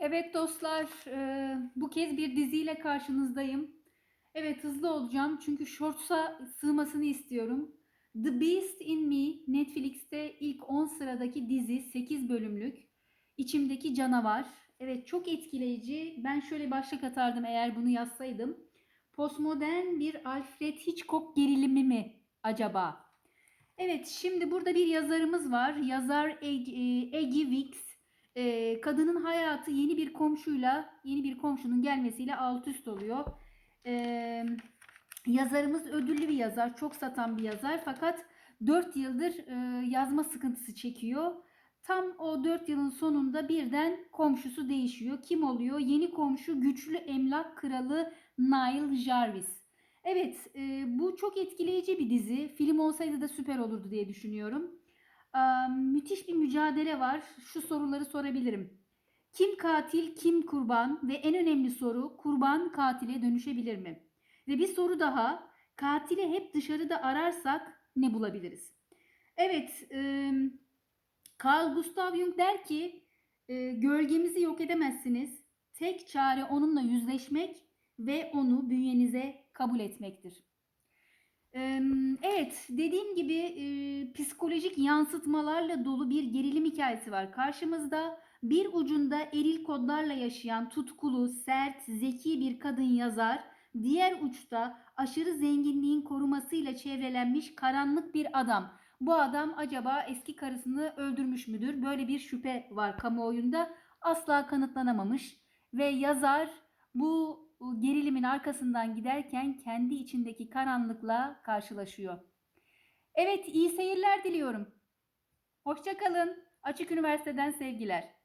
Evet dostlar, e, bu kez bir diziyle karşınızdayım. Evet hızlı olacağım çünkü shorts'a sığmasını istiyorum. The Beast in Me Netflix'te ilk 10 sıradaki dizi 8 bölümlük. İçimdeki canavar. Evet çok etkileyici. Ben şöyle başlık atardım eğer bunu yazsaydım. Postmodern bir Alfred Hitchcock gerilimi mi acaba? Evet şimdi burada bir yazarımız var. Yazar e, Eggy Wicks. Ee, kadının hayatı yeni bir komşuyla, yeni bir komşunun gelmesiyle alt üst oluyor. Ee, yazarımız ödüllü bir yazar, çok satan bir yazar fakat 4 yıldır e, yazma sıkıntısı çekiyor. Tam o 4 yılın sonunda birden komşusu değişiyor. Kim oluyor? Yeni komşu güçlü emlak kralı Niall Jarvis. Evet, e, bu çok etkileyici bir dizi. Film olsaydı da süper olurdu diye düşünüyorum. Müthiş bir mücadele var. Şu soruları sorabilirim. Kim katil, kim kurban ve en önemli soru kurban katile dönüşebilir mi? Ve bir soru daha. Katili hep dışarıda ararsak ne bulabiliriz? Evet, e, Carl Gustav Jung der ki e, gölgemizi yok edemezsiniz. Tek çare onunla yüzleşmek ve onu bünyenize kabul etmektir. Ee, Evet, dediğim gibi e, psikolojik yansıtmalarla dolu bir gerilim hikayesi var karşımızda. Bir ucunda eril kodlarla yaşayan tutkulu, sert, zeki bir kadın yazar, diğer uçta aşırı zenginliğin korumasıyla çevrelenmiş karanlık bir adam. Bu adam acaba eski karısını öldürmüş müdür? Böyle bir şüphe var kamuoyunda. Asla kanıtlanamamış ve yazar bu gerilimin arkasından giderken kendi içindeki karanlıkla karşılaşıyor. Evet, iyi seyirler diliyorum. Hoşçakalın. Açık Üniversiteden sevgiler.